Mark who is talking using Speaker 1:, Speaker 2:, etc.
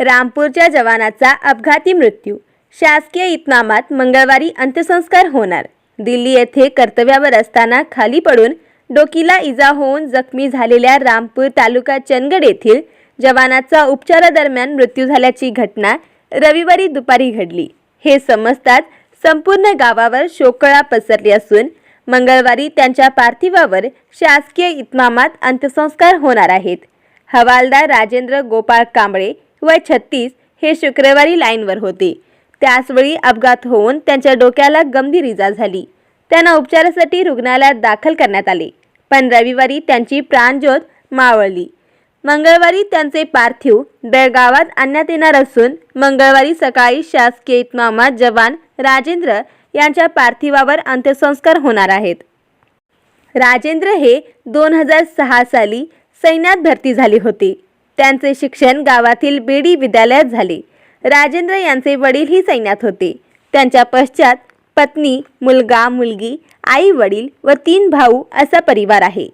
Speaker 1: रामपूरच्या जवानाचा अपघाती मृत्यू. शासकीय इतमामात मंगळवारी अंत्यसंस्कार होणार. दिल्ली येथे कर्तव्यावर असताना खाली पडून डोकीला इजा होऊन जखमी झालेल्या रामपूर तालुका चंदगड येथील जवानाचा उपचारादरम्यान मृत्यू झाल्याची घटना रविवारी दुपारी घडली. हे समजताच संपूर्ण गावावर शोकळा पसरली असून मंगळवारी त्यांच्या पार्थिवावर शासकीय इतमामात अंत्यसंस्कार होणार आहेत. हवालदार राजेंद्र गोपाळ कांबळे वय छत्तीस हे शुक्रवारी लाईनवर होते. त्याचवेळी अपघात होऊन त्यांच्या डोक्याला गंभीर इजा झाली. त्यांना उपचारासाठी रुग्णालयात दाखल करण्यात आले. पण रविवारी त्यांची प्राणज्योत मावळली. मंगळवारी त्यांचे पार्थिव बेळगावात आणण्यात येणार असून मंगळवारी सकाळी शासकीय इतमामात जवान राजेंद्र यांच्या पार्थिवावर अंत्यसंस्कार होणार आहेत. राजेंद्र हे दोन हजार सहा साली सैन्यात भरती झाले होते. त्यांचे शिक्षण गावातील बेडी विद्यालयात झाले. राजेंद्र यांचे वडीलही सैन्यात होते. त्यांच्या पश्चात पत्नी मुलगा मुलगी आई वडील व तीन भाऊ असा परिवार आहे.